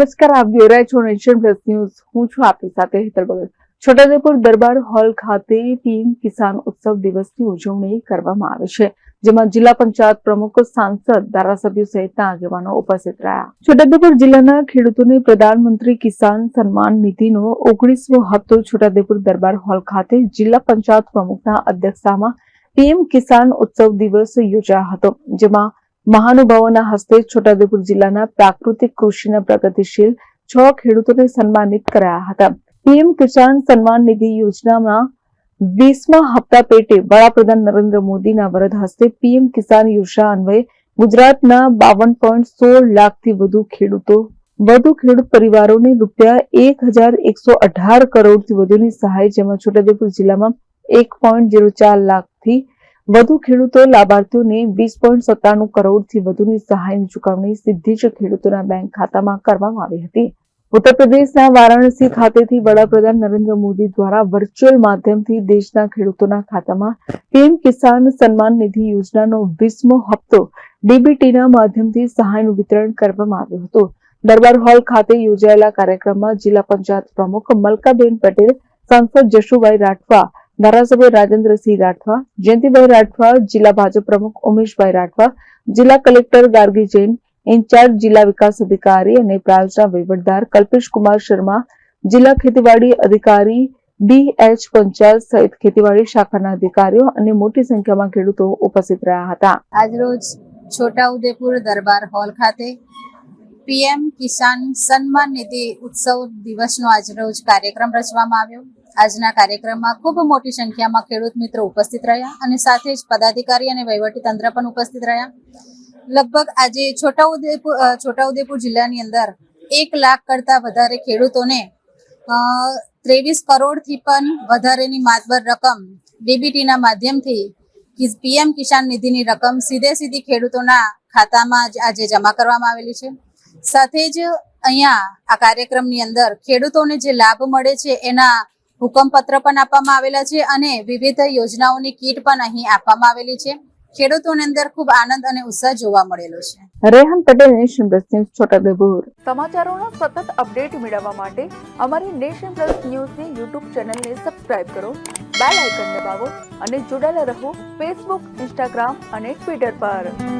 નમસ્કાર, આપ જોઈ રહ્યા છો નેશન પ્લસ ન્યૂઝ હું છું આપની સાથે હેતલ બગલ છોટાઉદેપુર દરબાર હોલ ખાતે પીએમ કિસાન ઉત્સવ દિવસની ઉજવણી કરવામાં આવે છે, જેમાં જિલ્લા પંચાયત પ્રમુખ, સાંસદ, ધારાસભ્યો સહિતના આગેવાનો ઉપસ્થિત રહ્યા. છોટાઉદેપુર જિલ્લાના ખેડૂતોને પ્રધાનમંત્રી કિસાન સન્માન નિધિનો ઓગણીસમો હપ્તો છોટાઉદેપુર દરબાર હોલ ખાતે જિલ્લા પંચાયત પ્રમુખના અધ્યક્ષતામાં પીએમ કિસાન ઉત્સવ દિવસ યોજાયો હતો, જેમાં મહાનુભાવોના હસ્તે છોટાઉદેપુર જિલ્લાના પ્રાકૃતિક કૃષિના પ્રગતિશીલ છ ખેડૂતોને સન્માનિત કરાયા હતા. પીએમ કિસાન સન્માન નિધિ યોજનામાં વીસમા હપ્તા પેટે વડાપ્રધાન નરેન્દ્ર મોદીના વરદ હસ્તે પીએમ કિસાન યોજના અન્વયે ગુજરાતના બાવન પોઈન્ટ સોળ લાખથી વધુ ખેડૂતો, વધુ ખેડૂત પરિવારોને રૂપિયા એક હજાર એકસો અઢાર કરોડથી વધુની સહાય, જેમાં છોટાઉદેપુર જિલ્લામાં એક પોઈન્ટ જીરો ચાર લાખથી વધુ ખેડૂતો લાભાર્થીઓને વીસ પોઈન્ટ સત્તાણું કરોડથી વધુની સહાયની ચુકવણી સીધી જ ખેડૂતોના બેંક ખાતામાં કરવામાં આવી હતી. ઉત્તર વારાણસી ખાતેથી વડાપ્રધાન નરેન્દ્ર મોદી દ્વારા વર્ચ્યુઅલ માધ્યમથી દેશના ખેડૂતોના ખાતામાં પીએમ કિસાન સન્માન નિધિ યોજનાનો વીસમો હપ્તો ડીબીટીના માધ્યમથી સહાયનું વિતરણ કરવામાં આવ્યું હતું. દરબાર હોલ ખાતે યોજાયેલા કાર્યક્રમમાં જિલ્લા પંચાયત પ્રમુખ મલકાબેન પટેલ, સાંસદ જશુભાઈ રાઠવા ધારાસભ્ય રાજેન્દ્રસિંહ રાઠવા, જયંતિભાઈ રાઠવા, જિલ્લા ભાજપ પ્રમુખ ઉમેશભાઈ રાઠવા, જિલ્લા કલેક્ટર ગાર્ગી જૈન, ઇન્ચાર્જ જિલ્લા વિકાસ અધિકારી અને પ્રાયોજના વહીવટદાર કલ્પેશ કુમાર શર્મા, જિલ્લા ખેતીવાડી અધિકારી બી એચ પંચાલ સહિત ખેતીવાડી શાખાના અધિકારીઓ અને મોટી સંખ્યામાં ખેડૂતો ઉપસ્થિત રહ્યા હતા. આજરોજ છોટાઉદેપુર દરબાર હોલ ખાતે પીએમ કિસાન સન્માન નિધિ ઉત્સવ દિવસનો આજરોજ કાર્યક્રમ રચવામાં આવ્યો. આજના કાર્યક્રમમાં ખૂબ મોટી સંખ્યામાં ખેડૂત મિત્રો ઉપસ્થિત રહ્યા અને સાથે જ પદાધિકારી અને વહીવટી તંત્ર પણ ઉપસ્થિત રહ્યા. લગભગ આજે છોટાઉદેપુર છોટાઉદેપુર જિલ્લાની અંદર એક લાખ કરતાં વધારે ખેડૂતોને ત્રેવીસ કરોડથી પણ વધારેની માતબર રકમ ડીબીટીના માધ્યમથી પીએમ કિસાન નિધિની રકમ સીધે સીધી ખેડૂતોના ખાતામાં જ આજે જમા કરવામાં આવેલી છે. સાથે જ અહીંયા આ કાર્યક્રમની અંદર ખેડૂતોને જે લાભ મળે છે એના હુકમપત્ર પણ આપવામાં આવેલા છે અને વિવિધ યોજનાઓની કીટ પણ અહીં આપવામાં આવેલી છે. ખેડૂતોની અંદર ખૂબ આનંદ અને ઉત્સાહ જોવા મળેલો છે. Rehan Patel nation plus news Chhota Udaipur સમાચારોના સતત અપડેટ મેળવવા માટે અમારી નેશન પ્લસ ન્યૂઝની યુટ્યુબ ચેનલને સબસ્ક્રાઇબ કરો બેલ આઇકન દબાવો અને જોડાયેલા રહો ફેસબુક ઇન્સ્ટાગ્રામ અને ટ્વિટર પર.